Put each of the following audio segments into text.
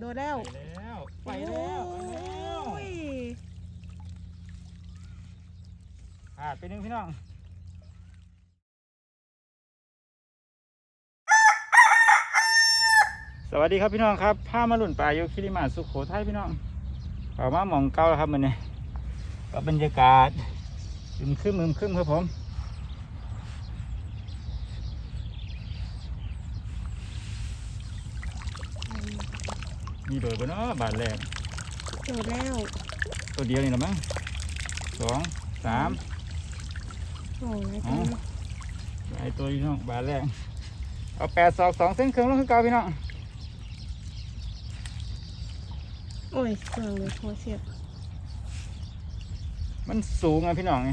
โดดแล้ว ไปแล้วไปแล้วไปแล้วโอ้ยพลาดไปหนึ่งพี่น้อง สวัสดีครับพี่น้องครับพามาหลุ่นป่าอยู่คิริมาสุขโขทัยพี่น้องเข้ามาหมองเก่าแล้วครับมันนี่ก็บรรยากาศอึมครึมอึมครึมครับผม มีโดดบนเนาะบาทแรกโดดแล้ว ตัวเดียวนี่หรอมั้งสองสามโอ้ยอ๋อหลายตัวพี่น้องบาทแรกเอาแปดสองสองเส้นเครื่องลงคือเก่าพี่น้องโอ้ยเสื่องเลยหัวเสียบมันสูงอะพี่น้องไง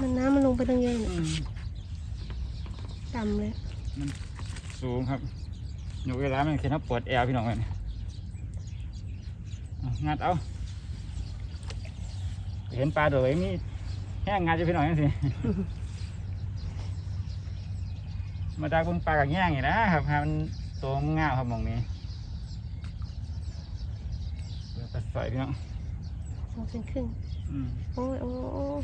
มันน้ำมันลงไปตั้งเยอะเนี่ยต่ำเลยสูงครับอยู่เวลามันเขียนว่าปวดแอวพี่น้องเลยเอา งัดเอา เห็นปลาโดยมีแห้งงัดจะพี่น้องยังสิ มาจากบนปลากับแง่งอย่างนะครับหามันตัวมันง่ามครับหมองนี้เปิดปลาใส่พี่น้องสองเซนครึ่งอืมโอ้ยโอ้ยโอ้ย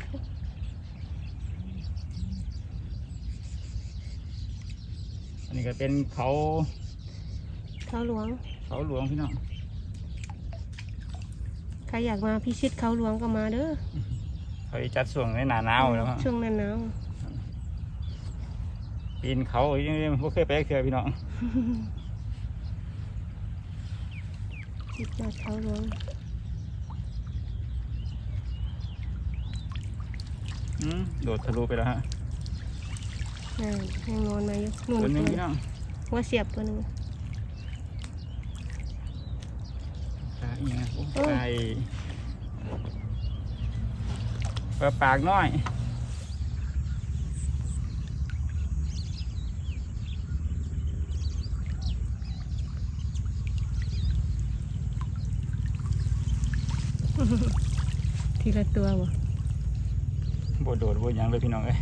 อันนี้ก็เป็นเขา เขาหลวง เขาหลวงพี่น้อง ใครอยากมาพิชิตเขาหลวงก็มาเด้อเขาจัดส่วงในหนาหนาวแล้วครับช่วงหนั้นหนาวปีนเขายังไม่เคยไปเคยพี่น้องจิตยอดเขาหลวงอืมโดดทะลุไปแล้วฮะน่ายังนอนมาอยู่นู่นตัวหนึงตัวพี่น้อง หัวเสียบตัวหนึง ปลาอีกนะโอ้เอ้ยไก่ปลาปากน้อยทีละตัววะบดโดดบดหยังเลยพี่น้องเอ้ย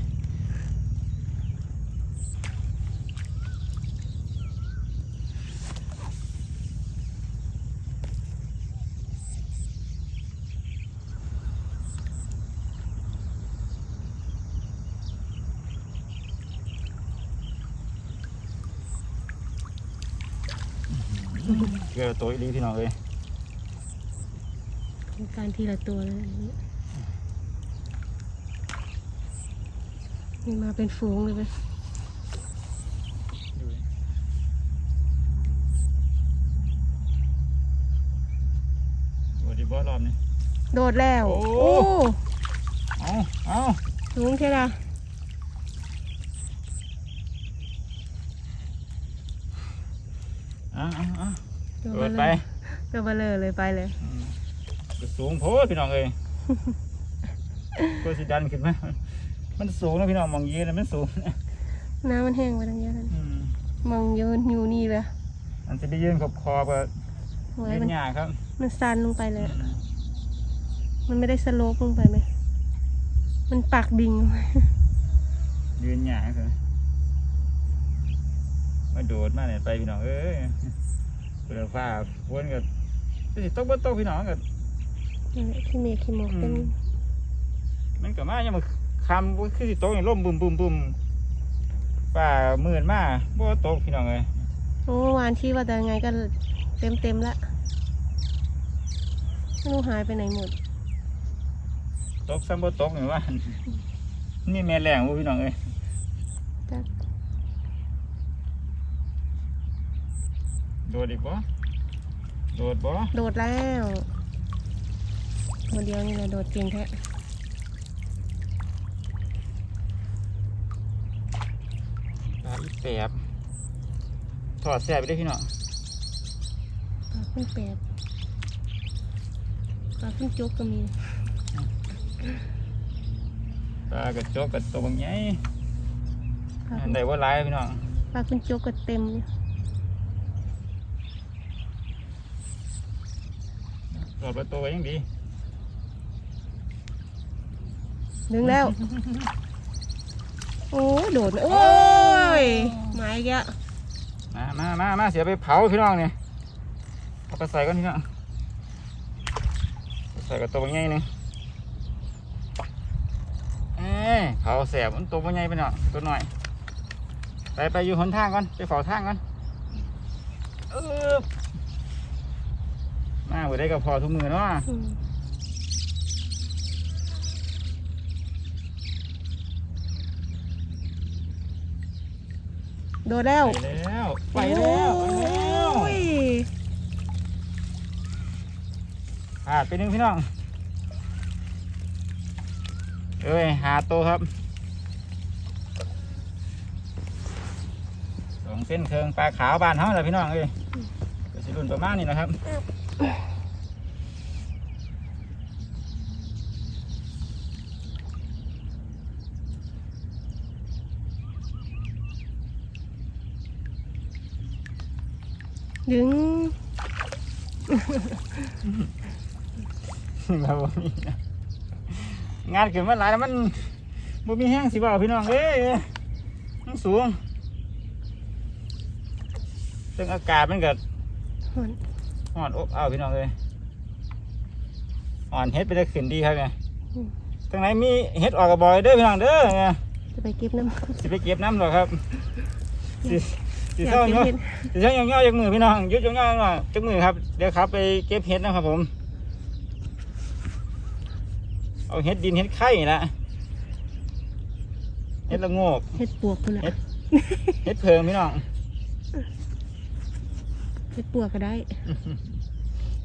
เกลือตัวอีหลีพี่น้องเอ้ยเป็นการทีละตัวเลยอันนี้นี่มาเป็นฝูงเลยไหมดูดิบอสรอบนี้ โดดแล้ว โอ้โอ้เอาเอาสูงใช่ละเอาเอาเอาตัวโดเบดลไปอตัวเบลอเลยไปเลยอืมก็สูงโพดพี่น้องเอ้ยก็สิดันขึ้นมามันสูงนะพี่น้องมองยืนนะมันสูงนะน้ำมันแห้งไปทั้งเยอะเลยอืมมองยืนอยู่นี่เลยมันจะไปยืนขอบคอบก็โอ้ยเล่มันนยากครับมันซันลงไปเลยมันไม่ได้สโลปลงไปไหมมันปักดิ่งลงไปยืนยากเลย มาโดดมาเนี่ยไปพี่น้องเอ้ยเปลือกฟ้าวนกับสิตกบ่ตกพี่น้องกับนั่นแหละขี้เมฆขี้หมอกเป็นอืมมันก็มายังมาคำคือสิตกอย่างล่มบุ่มบุ่มบุ่มฟ้ามืดมาบ่ตกพี่น้องเอ้ยโอ้เมื่อวานที่ว่าแต่ไงก็เต็มเต็มๆละไม่รู้หายไปไหนหมดตกซ้ำบ่ตกนี่ว่านี่แม่แรงบ่พี่น้องเอ้ย จ้ะ โดดอีกบ่โดดบ่โดดแล้วตัวเดียวนี่แหละโดดเก่งแท้ปลาอีแปบถอดแสบไปได้อพี่น้องปลาขึ้นแปดปลาขึ้นจกก็มีปลากระจกกระตัวบางใหญ่ปลาอัขึ้นนใดว่าหลายพี่น้องปลาขึ้นจกก็เต็มอยู่ ถอดประตูไว้ยังดีดึงแล้ว โอ้โดดเลยโอ้ยหมายแกแล้วมามามามาเสียไปเผาพี่น้องเนี่ยเอาไปใส่ก่อนพี่น้องใส่กับตัวใหญ่หนึงเอ้ยเขาแสบมันตัวใหญ่ไปหน่อยตัวหน่อย ไปไปอยู่หนทางก่อน ไปเฝ้าทางก่อนเออ มาบ่ได้กับพอทุกมือเนาะอืมโดดแล้ว ไปแล้ว ไปแล้วไปแล้วโอ้ยพลาดไปหนึ่งพี่น้อง เอ้ย หาตัวครับ สองเส้นเคืองปลาขาวบานเท่าไหร่พี่น้องเอ้ยก็สิรุ่นประมาณนี้นะครับ ดึงมาบ่มีนะงานขึ้นมาหลายแล้วมันบ่มีแห้งสิบ่าวพี่น้องเอ้ยมันสูงซึ่งอากาศมันก็ หอนอ่อนอบอ้าวพี่น้องเลยอ่อนเฮ็ดไปได้ขึ้นดีครับไงทางไหนมีเฮ็ดออกกระบอยเด้อพี่น้องเด้อไงจะไปเก็บน้ำสิไปเก็บน้ำหรอกครับสิสิอยากเศร้าเก็บเนาะเห็ดสิเศร้าอย่างเงี้ยจากมือพี่น้องหยุดอย่างเงี้ยจากมือครับเดี๋ยวครับไปเก็บเฮ็ดนะครับผม เอาเฮ็ดดินเฮ็ดไข่นะเฮ็ดละโงกเห็ดปวกคุณอะเห็ดเฮ็ดเพิงพี่น้อง เห็ดปวกก็ได้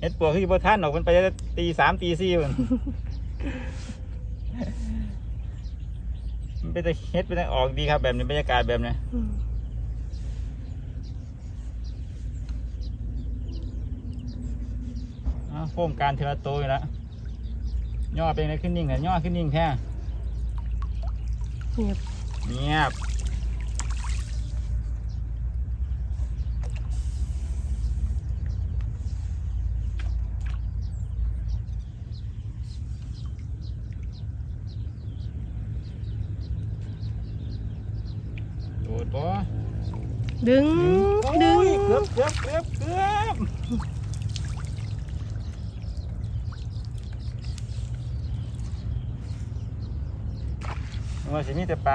เฮ็ดปวกคือบ่ท่านออกมันไปตีสามตีสี่มันมันเป็นแต่เฮ็ดเป็นแต่ออกดีครับ แบบนี้บรรยากาศแบบนี้อืมอ้าวโครงการเทละโตอยู่แล้วย่อเป็นอะไรขึ้นนิ่งแต่ย่อขึ้นนิ่งแท้เงียบเงียบ บ่ดึง ดึงโอ้ยเกือบเกือบเกือบเกือบว่าสิมีแต่ไป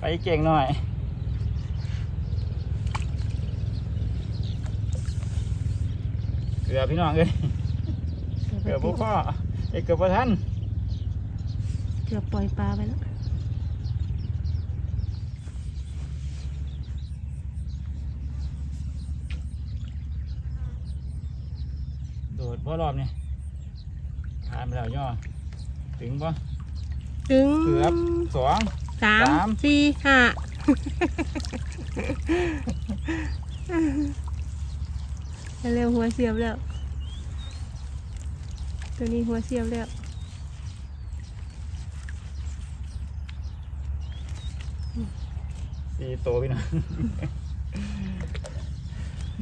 ไปเก่งหน่อยเกือบพี่น้องเอ้ยเกือบพวกพ่อเอ้ยเกือบพอท่านเกือบปล่อยปลาไปแล้ว โดดพ่อรอบนี่ผ่านไปแล้วย่อ ถึงปะดึงเกือบสอง สามสามสี่ห้าเร็วหัวเสียบแล้ว ตัวนี้หัวเสียบแล้ว สี่โตวพี่น้อง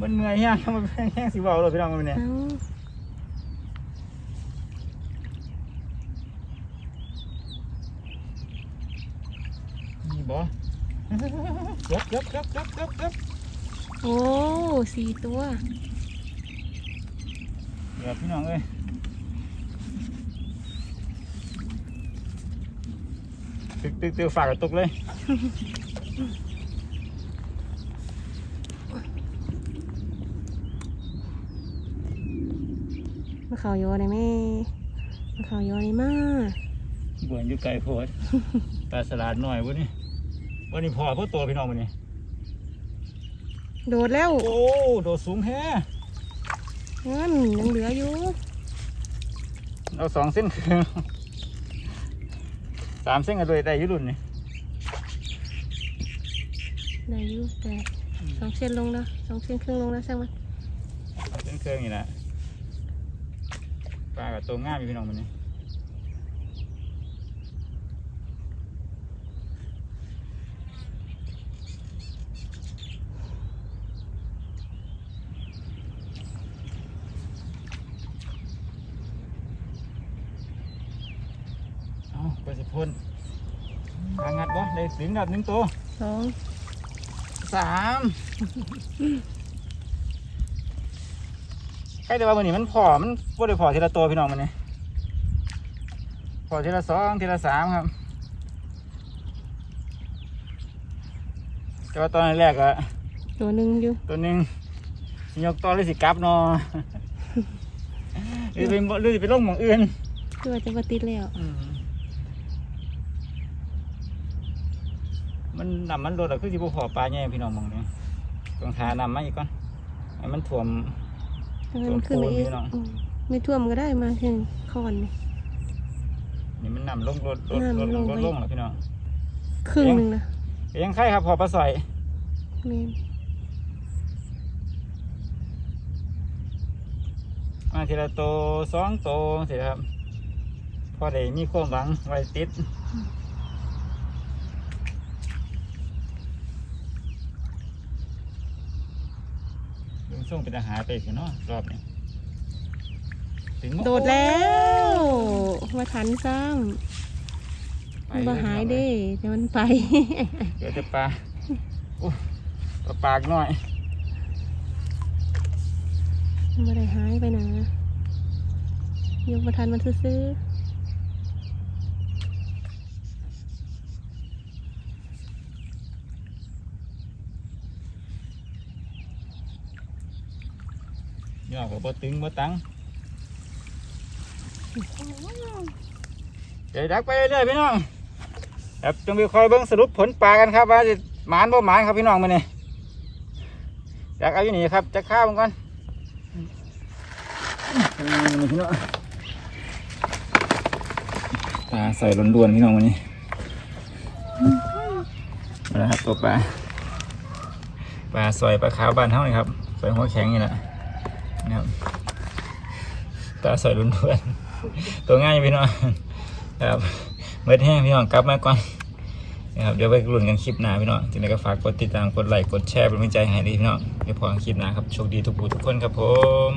มันเมื่อยแห้งมันแห้งสิเบาเลยพี่น้องมันเนี่ย เอ้า นี่บ่ยับยับยับยับยับยับโอ้สี่ตัวเดี๋ยวพี่น้องเอ้ยตึกตึกตึกฝากกระตุกเลยมาเขาโยได้ไหมมาเขาโยได้มาเบื่ออยู่ไกลโพดปลาสลัดหน่อยวันนี้ วันนี้พอเพื่อตัวพี่น้องวันนี้โดดแล้วโอ้โดดสูงแฮะงั้นยังเหลืออยู่เอาสองเส้นครึ่งสามเส้นกันเลยได้อยุรุ่นนี่ได้อยู่แต่สองเส้นลงแล้วสองเส้นครึ่งลงแล้วช่างมันเส้นเครื่องนี่แหละปลากับตัวง่ายพี่น้องวันนี้เอาไปสิพ่นปลางัดบ่ ได้ถึงดับหนึ่งตัวสองสามใครแต่ว่ามันนี่มันพอมันบ่ได้พอทีละตัวพี่น้องมันนี่พอทีละสองทีละสามครับ แต่ว่าตอนแรกอะตัวหนึ่งอยู่ตัวหนึงสิยกต่อหรือสิกลับเนอหรือไปบ่หรือสิไปลงหมองอื่นตัวาจะมาติดแล้ว อื มมันนำมันลดอะคือสิบ่พอปลาแง่พี่น้องหมองนี้ต้องหานำมาอีกก่อนให้มันถ่วมถ้างั้นมันขึ้นไปเองตัวโคนพี่น้องอืมไม่ท่วมก็ได้มาเช่นคอนนี่นี่มันนำลงลดลดลดนำลลงงลดไปลงแล้วพี่น้องครึ่งหนึ่งนะยังไข่ครับพอปลาสอยเมนมาทีละโตวสองโตวสิครับพอได้มีความหวังไว้ติด ลุงส่งเป็นอาหารไปสิเนาะรอบนี้ถึงโดดแล้วมาทันซ้ไปำมันเลมาหายเด้แต่มันไป เดี๋ยวจะปลาอู้ปลาปากหน่อยมันไม่ได้หายไปนะยกมาทันมันซื้อ ย่อกับบ่ตึงบ่ตังเดี๋ยวดักไปเรื่อยๆพี่น้องครับจงไปคอยเบิ่งสรุปผลปลากันครับว่าจะหมานบ่หมานครับพี่น้องมื้อนี้ดักเอาอยู่นี่ครับจะข้าวมันก่อนอืมพี่น้องปลาใส่ล้วนๆพี่น้องวันนี้มาแล้วครับตัวปลาปลาซอยปลาขาวบ้านเท่านี่ครับซอยหัวแข็งนี่แหละ นะครับตาสวยรุนเพื่อนตัวง่ายพี่น้องครับเมื่อแห้งพี่น้องกลับมาก่อนนะครับเดี๋ยวไปรุ่นกันคลิปหน้าพี่น้องจึงได้ก็ฝากกดติดตามกดไลค์กดแชร์เป็นกำลังใจให้ด้วยพี่น้องเดี๋ยวพอคลิปหน้าครับโชคดีทุกผู้ทุกคนครับผม